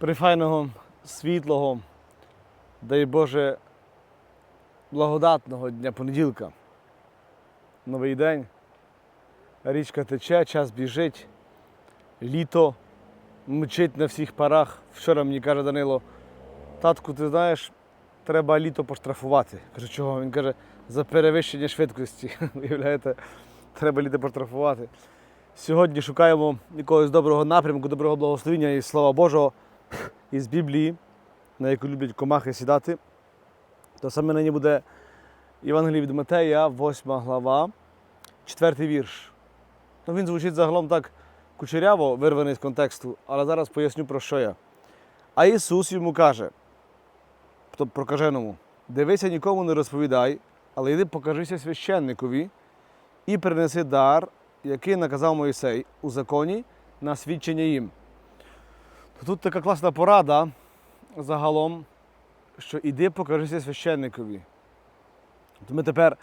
файного, світлого, дай Боже, благодатного дня понеділка. Новий день. Річка тече, час біжить, літо мчить на всіх парах. Вчора мені каже Данило, татку, ти знаєш, треба літо поштрафувати. Кажу, чого? Він каже, за перевищення швидкості. Уявляєте, треба літо поштрафувати. Сьогодні шукаємо якогось доброго напрямку, доброго благословення і слова Божого із Біблії, на яку люблять комахи сідати. То саме нині буде Євангеліє від Матея, 8 глава, 4 вірш. Ну, він звучить загалом так кучеряво, вирваний з контексту, але зараз поясню про що я. А Ісус йому каже, тобто прокаженому, дивися, нікому не розповідай, але йди покажися священникові і принеси дар, який наказав Моїсей у законі на свідчення їм. Тут така класна порада загалом, що іди покажися священникові. Ми тепер,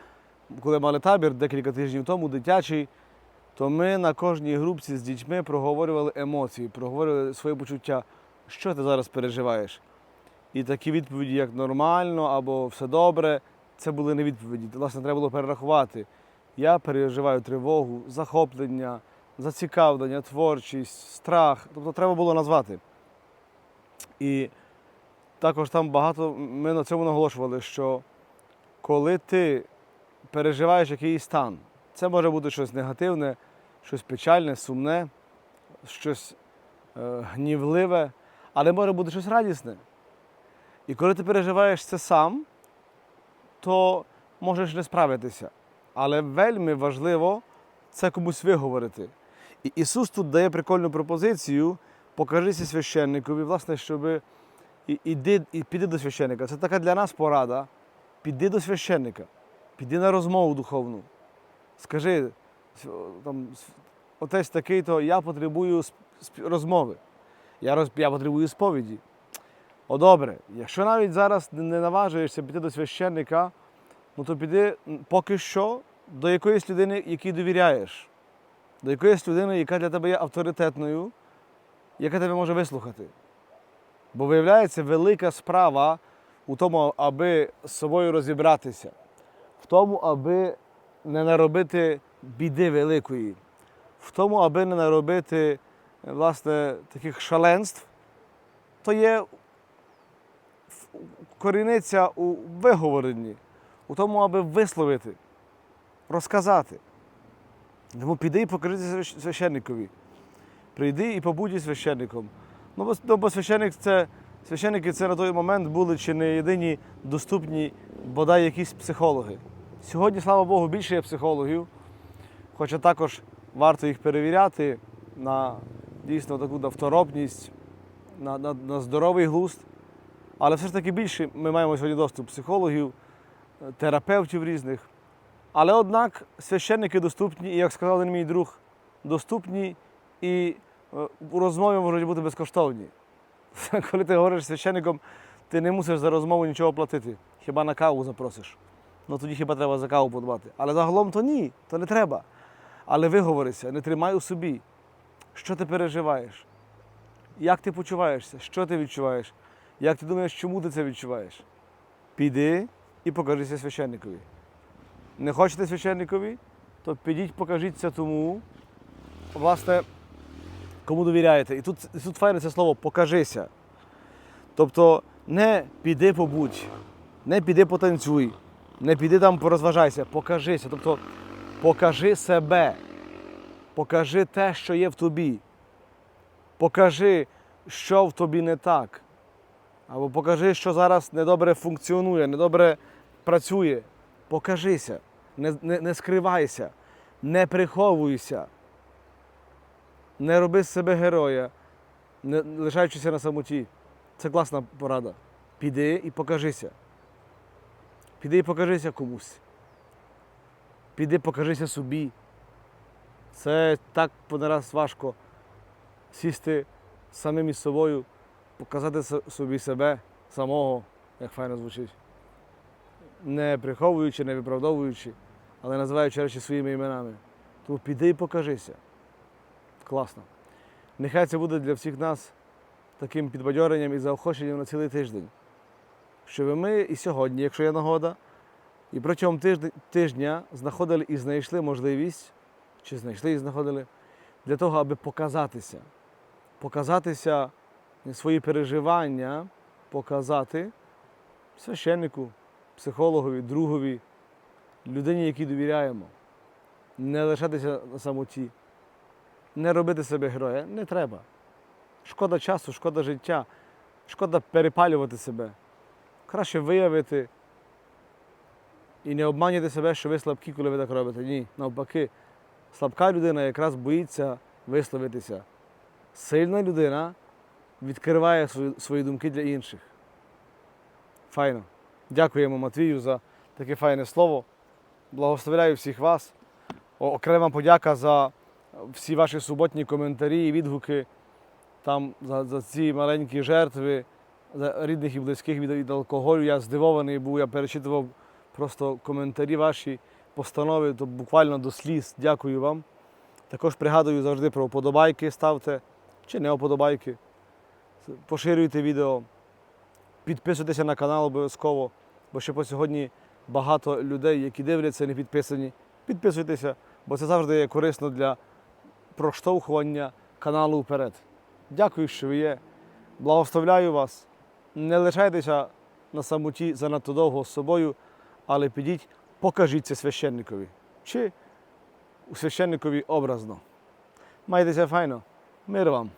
коли мали табір декілька тижнів тому, дитячий, то ми на кожній групці з дітьми проговорювали емоції, проговорювали свої почуття, що ти зараз переживаєш. І такі відповіді, як нормально або все добре, це були не відповіді. Власне, треба було перерахувати. Я переживаю тривогу, захоплення, зацікавлення, творчість, страх. Тобто треба було назвати. І також там багато ми на цьому наголошували, що коли ти переживаєш якийсь стан, це може бути щось негативне, щось печальне, сумне, щось е, гнівливе, але може бути щось радісне. І коли ти переживаєш це сам, то можеш не справитися. Але вельми важливо це комусь виговорити. Ісус тут дає прикольну пропозицію: покажися священникові, власне, щоб і, іди, і піди до священника. Це така для нас порада. Піди до священника, піди на розмову духовну. Скажи, там, отець такий, то я потребую розмови. Я, роз, я потребую сповіді. О, добре, якщо навіть зараз не наважуєшся піти до священника, ну то піди поки що до якоїсь людини, якій довіряєш, до якоїсь людини, яка для тебе є авторитетною, яка тебе може вислухати. Бо виявляється велика справа у тому, аби з собою розібратися, в тому, аби не наробити біди великої, в тому, аби не наробити власне, таких шаленств, то є коріниться у виговоренні, у тому, аби висловити, розказати. Тому піди і покажи священникові. Прийди і побудь священником. Ну, бо, ну, бо священник це, священники це на той момент були чи не єдині доступні, бодай якісь психологи. Сьогодні, слава Богу, більше є психологів, хоча також варто їх перевіряти на дійсно таку на второпність, на, на, на здоровий глузд. Але все ж таки більше ми маємо сьогодні доступ психологів, терапевтів різних. Але однак священники доступні, і як сказав один мій друг, доступні і е, у розмові можуть бути безкоштовні. Коли ти говориш священником, ти не мусиш за розмову нічого платити. Хіба на каву запросиш. Ну тоді хіба треба за каву подбати. Але загалом то ні, то не треба. Але виговорися, не тримай у собі. Що ти переживаєш? Як ти почуваєшся? Що ти відчуваєш? Як ти думаєш, чому ти це відчуваєш? Піди і покажися священникові. Не хочете священникові, то підіть, покажіться тому, власне, кому довіряєте. І тут, тут файне це слово покажися. Тобто не піди побудь, не піди потанцюй, не піди там порозважайся, покажися. Тобто покажи себе, покажи те, що є в тобі. Покажи, що в тобі не так. Або покажи, що зараз недобре функціонує, недобре працює. Покажися, не, не, не скривайся, не приховуйся. Не роби з себе героя, не лишаючися на самоті. Це класна порада. Піди і покажися. Піди і покажися комусь. Піди покажися собі. Це так не раз важко сісти самим із собою, показати собі себе самого, як файно звучить. Не приховуючи, не виправдовуючи, але називаючи речі своїми іменами. Тому піди і покажися. Класно. Нехай це буде для всіх нас таким підбадьоренням і заохоченням на цілий тиждень. Щоб ми і сьогодні, якщо є нагода, і протягом тижня знаходили і знайшли можливість, чи знайшли і знаходили, для того, аби показатися. Показатися свої переживання, показати священнику, психологові, другові, людині, якій довіряємо. Не лишатися на самоті, не робити себе героя. Не треба. Шкода часу, шкода життя, шкода перепалювати себе. Краще виявити і не обманюйте себе, що ви слабкі, коли ви так робите. Ні, навпаки, слабка людина якраз боїться висловитися. Сильна людина відкриває свої думки для інших. Файно. Дякуємо Матвію за таке файне слово. Благословляю всіх вас. Окрема подяка за всі ваші суботні коментарі і відгуки там за, за ці маленькі жертви за рідних і близьких від, від алкоголю. Я здивований був, я перечитував просто коментарі ваші, постанови, то буквально до сліз. Дякую вам. Також пригадую завжди про вподобайки ставте чи не вподобайки. Поширюйте відео, підписуйтеся на канал обов'язково, бо ще по сьогодні багато людей, які дивляться, не підписані. Підписуйтеся, бо це завжди є корисно для проштовхування каналу вперед. Дякую, що ви є. Благословляю вас. Не лишайтеся на самоті занадто довго з собою, але підіть, покажіться священникові. Чи у священникові образно. Майтеся файно. Мир вам.